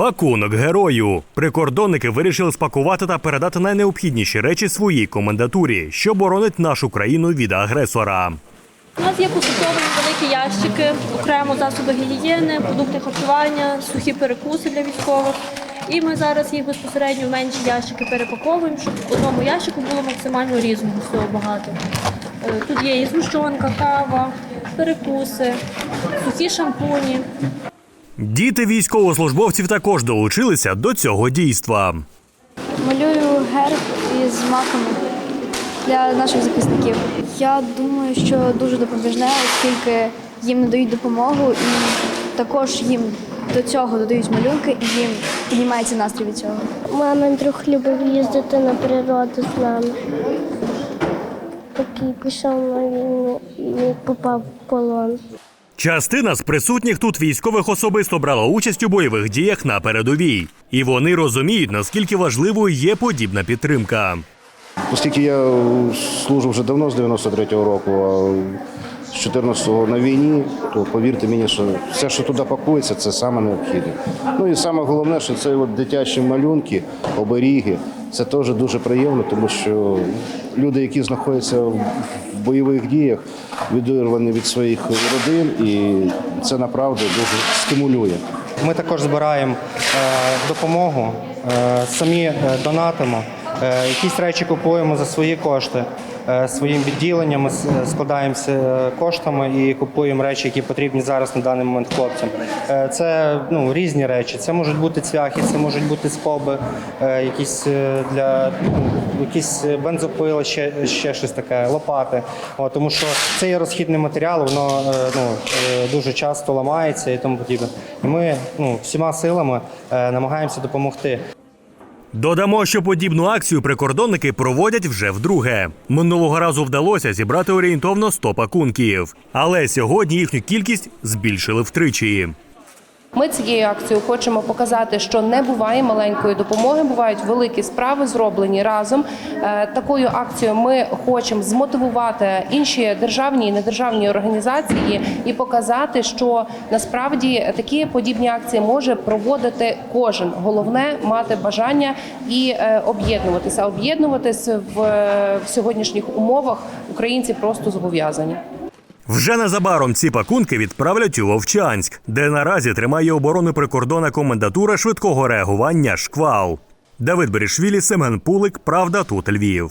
Пакунок герою. Прикордонники вирішили спакувати та передати найнеобхідніші речі своїй комендатурі, що боронить нашу країну від агресора. У нас є посадовані великі ящики, окремо засоби гігієни, продукти харчування, сухі перекуси для військових. І ми зараз їх безпосередньо в менші ящики перепаковуємо, щоб в одному ящику було максимально різного всього багато. Е, Тут є і згущенка, кава, перекуси, сухі шампуні. Діти військовослужбовців також долучилися до цього дійства. Малюю герб із маками для наших захисників. Я думаю, що дуже допоміжне, оскільки їм надають допомогу і також їм до цього додають малюнки і їм піднімається настрій від цього. Мамин друг любив їздити на природу з нами. Поки пішов на війну і попав в полон. Частина з присутніх тут військових особисто брала участь у бойових діях на передовій, і вони розуміють, наскільки важливою є подібна підтримка. Оскільки я служу вже давно з 93-го року, а з 14-го на війні, то повірте мені, що все, що туди пакується, це саме необхідне. Ну і саме головне, що це от дитячі малюнки, оберіги. Це теж дуже приємно, тому що люди, які знаходяться в бойових діях, відірвані від своїх родин, і це направду дуже стимулює. Ми також збираємо е, допомогу, е, самі е, донатимо, якісь речі купуємо за свої кошти. Е, Своїм відділенням складаємося е, коштами і купуємо речі, які потрібні зараз на даний момент хлопцям. Е, Це ну, різні речі. Це можуть бути цвяхи, це можуть бути скоби, е, якісь е, для ну, якісь бензопили, ще, ще щось таке, лопати. От, тому що це є розхідний матеріал, воно е, ну, е, дуже часто ламається і тому подібне. І ми ну, всіма силами е, намагаємося допомогти. Додамо, що подібну акцію прикордонники проводять вже вдруге. Минулого разу вдалося зібрати орієнтовно 100 пакунків, але сьогодні їхню кількість збільшили втричі. Ми цією акцією хочемо показати, що не буває маленької допомоги, бувають великі справи, зроблені разом. Е, Такою акцією ми хочемо змотивувати інші державні і недержавні організації і показати, що насправді такі подібні акції може проводити кожен. Головне мати бажання і е, об'єднуватися. Об'єднуватись в, в сьогоднішніх умовах українці просто зобов'язані. Вже незабаром ці пакунки відправлять у Вовчанськ, де наразі тримає оборону прикордонна комендатура швидкого реагування Шквал. Давид Берішвілі, Семен Пулик, Правда, тут Львів.